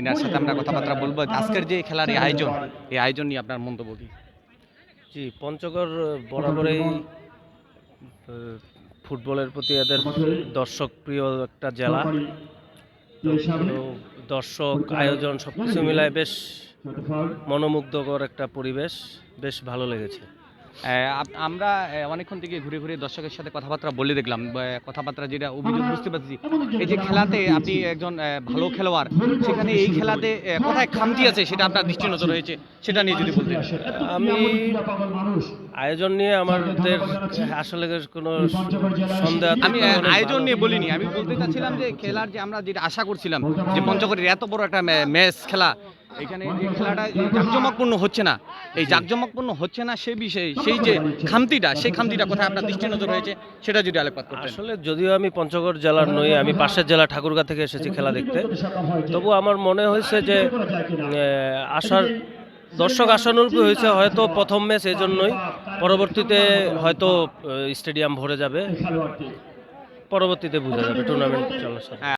এনার সাথে আমরা কথাবার্তা বলব। আজকের যে খেলার এই আয়োজন এই আয়োজন নিয়ে আপনার মন্তব্য কি? জি পঞ্চগড় বরাবরই ফুটবলের প্রতি এদের দর্শক প্রিয় একটা জেলা। দর্শক আয়োজন সব কিছু মিলায় বেশ মনোমুগ্ধকর একটা পরিবেশ বেশ ভালো লেগেছে। আমরা অনেকক্ষণ থেকে ঘুরে ঘুরে দর্শকের সাথে কথাবার্তা বলে দেখলাম কথাবার্তা যেটা অভিযোগ বুঝতে পারছি। এই যে খেলাতে আপনি একজন ভালো খেলোয়াড় সেখানে এই খেলাতে কোথায় খামতি আছে সেটা আপনার দৃষ্টি নজর হয়েছে সেটা নিয়ে যদি বলতেন। আমি আয়োজন নিয়ে আমাদের আসলে কোনো সন্দেহ আমি আয়োজন নিয়ে বলিনি আমি বলতে চাচ্ছিলাম যে খেলার যে আমরা যেটা আশা করছিলাম যে পঞ্চগড়ের এত বড় একটা ম্যাচ খেলা এখানে যে খেলাটা জাঁকজমকপূর্ণ হচ্ছে না। এই জাঁকজমকপূর্ণ হচ্ছে না সেই বিষয়ে সেই যে খামতিটা সেই খামতিটা কোথায় আপনার দৃষ্টি নজর হয়েছে সেটা যদি আলোকপাত করতেন। আসলে যদিও আমি পঞ্চগড় জেলার নই আমি পাশের জেলা ঠাকুরগা থেকে এসেছি খেলা দেখতে। তবু আমার মনে হয়েছে যে আসার দর্শক আশানুরূপী হয়েছে হয়তো প্রথম ম্যাচ এই জন্যই পরবর্তীতে হয়তো স্টেডিয়াম ভরে যাবে। পরবর্তীতে বোঝা যাবে টুর্নামেন্ট চলার সাথে।